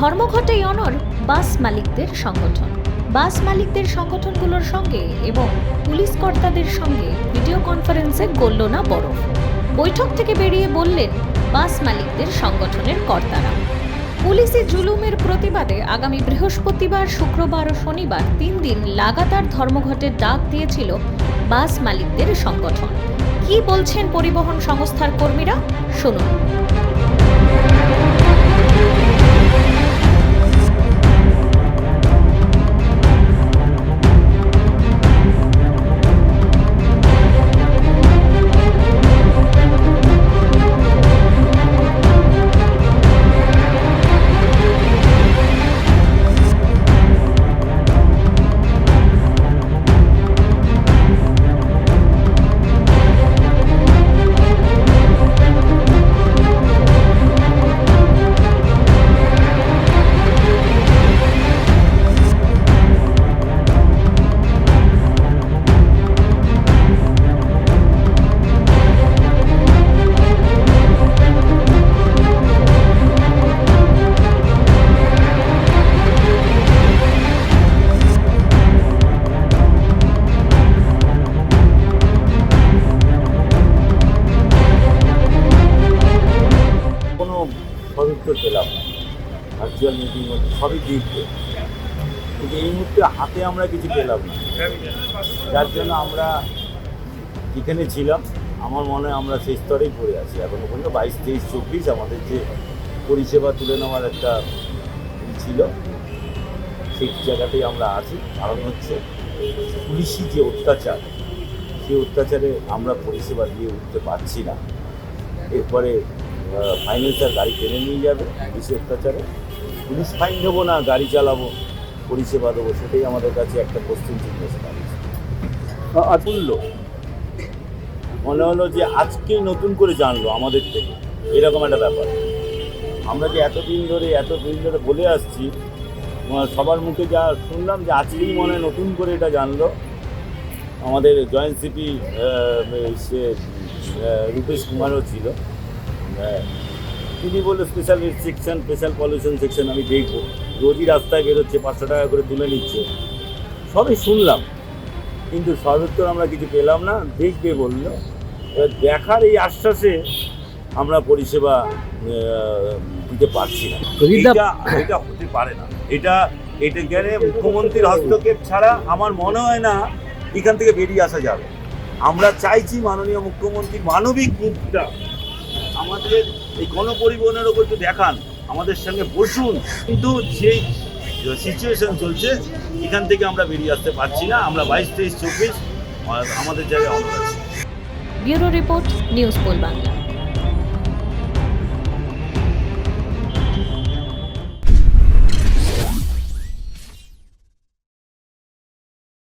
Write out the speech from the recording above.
বাস মালিকদের সংগঠন। বাস মালিকদের সংগঠনগুলোর সঙ্গে এবং পুলিশ কর্তাদের সঙ্গে ভিডিও কনফারেন্সে গড়ল না বরফ। বৈঠক থেকে বেরিয়ে বললেন বাস মালিকদের সংগঠনের কর্তারা। পুলিশি জুলুমের প্রতিবাদে আগামী বৃহস্পতিবার, শুক্রবার ও শনিবার তিন দিন লাগাতার ধর্মঘটের ডাক দিয়েছিল বাস মালিকদের সংগঠন। কি বলছেন পরিবহন সংস্থার কর্মীরা? শুনুন। ভার্চুয়াল মিটিং হচ্ছে সবই দিচ্ছে কিন্তু এই মুহূর্তে হাতে আমরা কিছু পেলাম না। যার জন্য আমরা যেখানে ছিলাম, আমার মনে হয় আমরা সেই স্তরেই পড়ে আছি। এখন পর্যন্ত বাইশ, তেইশ, চব্বিশ আমাদের যে পরিষেবা তুলে নেওয়ার একটা ছিল, সেই জায়গাতেই আমরা আছি। কারণ হচ্ছে পুলিশি যে অত্যাচার, সেই অত্যাচারে আমরা পরিষেবা দিয়ে উঠতে পারছি না। এরপরে ফাইন্যান্সার গাড়ি টেনে নিয়ে যাবে পুলিশি অত্যাচারে। পুলিশ ফাইন দেবো না গাড়ি চালাবো পরিষেবা দেবো সেটাই আমাদের কাছে একটা কোশ্চেন চিহ্ন বলল মনে হলো যে আজকেই নতুন করে জানলো আমাদের থেকে এরকম একটা ব্যাপার। আমরা যে এতদিন ধরে এতদিন ধরে বলে আসছি সবার মুখে যা শুনলাম যে আজকেই মনে হয় নতুন করে এটা জানলো আমাদের জয়েন্ট সিপি সে রূপেশ কুমারও ছিল। হ্যাঁ। তিনি বলল special section special pollution section আমি দেখব। রোজই রাস্তায় বেরোচ্ছে পাঁচশো টাকা করে তুলে নিচ্ছে। সবই শুনলাম। কিন্তু সর্বোত্তর আমরা কিছু পেলাম না দেখবে বলল। এবার দেখার এই আশ্বাসে আমরা পরিষেবা দিতে পারছি না। এটা এটা হতে পারে না। এটা এটা গেলে মুখ্যমন্ত্রীর হস্তক্ষেপ ছাড়া আমার মনে হয় না এখান থেকে বেরিয়ে আসা যাবে। আমরা চাইছি মাননীয় মুখ্যমন্ত্রী মানবিক মুখটা আমাদের এই গণপরিবহনের ওপর একটু দেখান, আমাদের সঙ্গে বসুন। কিন্তু যেই সিচুয়েশন চলছে, এখান থেকে আমরা বেরিয়ে আসতে পারছি না, আমরা বাইশ তেইশ চব্বিশ আমাদের জায়গায় আছি bureau report, news poll Bangla.